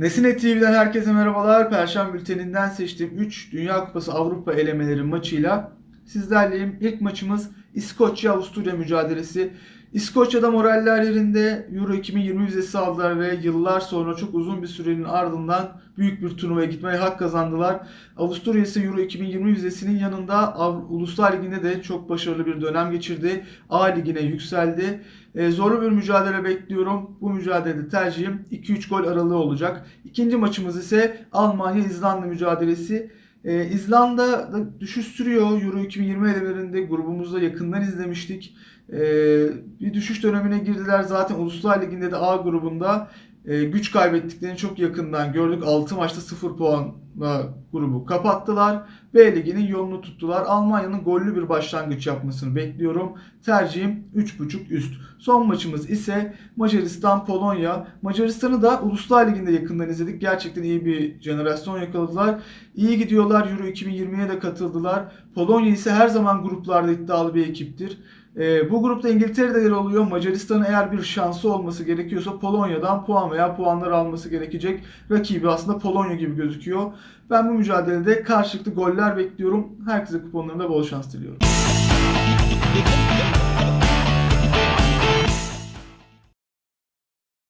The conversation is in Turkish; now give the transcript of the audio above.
Nesine TV'den herkese merhabalar. Perşembe bülteninden seçtiğim 3 Dünya Kupası Avrupa elemeleri maçıyla sizlerleyim. İlk maçımız İskoçya-Avusturya mücadelesi. İskoçya'da moraller yerinde Euro 2020 vizesi aldılar ve yıllar sonra çok uzun bir sürenin ardından büyük bir turnuvaya gitmeye hak kazandılar. Avusturya ise Euro 2020 vizesinin yanında Uluslar Ligi'nde de çok başarılı bir dönem geçirdi. A Ligi'ne yükseldi. E, zorlu bir mücadele bekliyorum. Bu mücadelede tercihim 2-3 gol aralığı olacak. İkinci maçımız ise Almanya-İzlanda mücadelesi. E, İzlanda da düşüş sürüyor. Euro 2020 elemelerinde grubumuzda yakından izlemiştik. E, bir düşüş dönemine girdiler. Zaten Uluslar Ligi'nde de A grubunda e, güç kaybettiklerini çok yakından gördük. 6 maçta 0 puanla grubu kapattılar. B liginin yolunu tuttular. Almanya'nın gollü bir başlangıç yapmasını bekliyorum. Tercihim 3.5 üst. Son maçımız ise Macaristan-Polonya. Macaristan'ı da Uluslar Ligi'nde yakından izledik. Gerçekten iyi bir jenerasyon yakaladılar. İyi gidiyorlar. Euro 2020'ye de katıldılar. Polonya ise her zaman gruplarda iddialı bir ekiptir. Ee, bu grupta İngiltere'de yer alıyor. Macaristan'ın eğer bir şansı olması gerekiyorsa Polonya'dan puan veya puanlar alması gerekecek. Rakibi aslında Polonya gibi gözüküyor. Ben bu mücadelede karşılıklı goller bekliyorum. Herkese kuponlarında bol şans diliyorum.